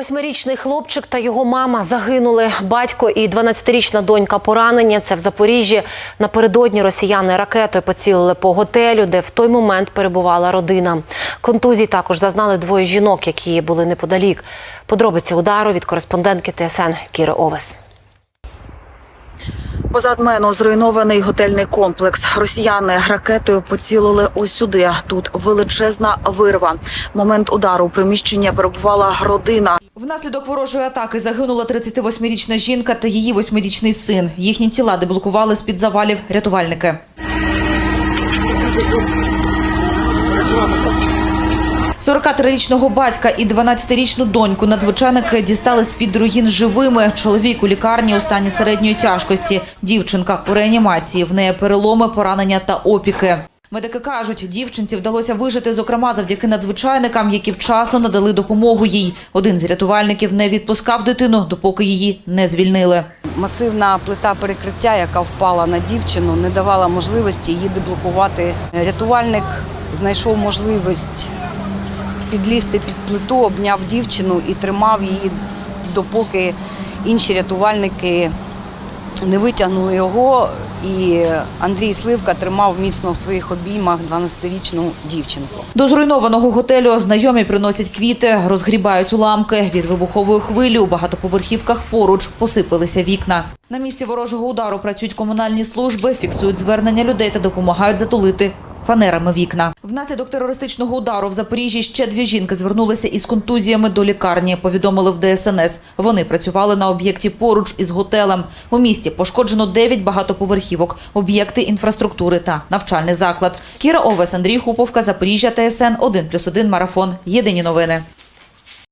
Восьмирічний хлопчик та його мама загинули. Батько і 12-річна донька поранені. Це в Запоріжжі. Напередодні росіяни ракетою поцілили по готелю, де в той момент перебувала родина. Контузій також зазнали двоє жінок, які були неподалік. Подробиці удару від кореспондентки ТСН Кіри Овес. Позад мене зруйнований готельний комплекс. Росіяни ракетою поцілили ось сюди. Тут величезна вирва. Момент удару у приміщенні перебувала родина. Внаслідок ворожої атаки загинула 38-річна жінка та її 8-річний син. Їхні тіла деблокували з-під завалів рятувальники. – 43-річного батька і 12-річну доньку надзвичайники дістали з-під руїн живими. Чоловік у лікарні у стані середньої тяжкості. Дівчинка у реанімації. В неї переломи, поранення та опіки. Медики кажуть, дівчинці вдалося вижити, зокрема, завдяки надзвичайникам, які вчасно надали допомогу їй. Один з рятувальників не відпускав дитину, допоки її не звільнили. Масивна плита перекриття, яка впала на дівчину, не давала можливості її деблокувати. Рятувальник знайшов можливість підлізти під плиту, обняв дівчину і тримав її, допоки інші рятувальники не витягнули його. І Андрій Сливка тримав міцно в своїх обіймах 12-річну дівчинку. До зруйнованого готелю знайомі приносять квіти, розгрібають уламки. Від вибухової хвилі у багатоповерхівках поруч посипалися вікна. На місці ворожого удару працюють комунальні служби, фіксують звернення людей та допомагають затулити фанерами вікна. Внаслідок терористичного удару в Запоріжжі ще дві жінки звернулися із контузіями до лікарні. Повідомили в ДСНС. Вони працювали на об'єкті поруч із готелем. У місті пошкоджено 9 багатоповерхівок, об'єкти інфраструктури та навчальний заклад. Кіра Овес, Андрій Хуповка, Запоріжжя, ТСН 1+,1 марафон. Єдині новини.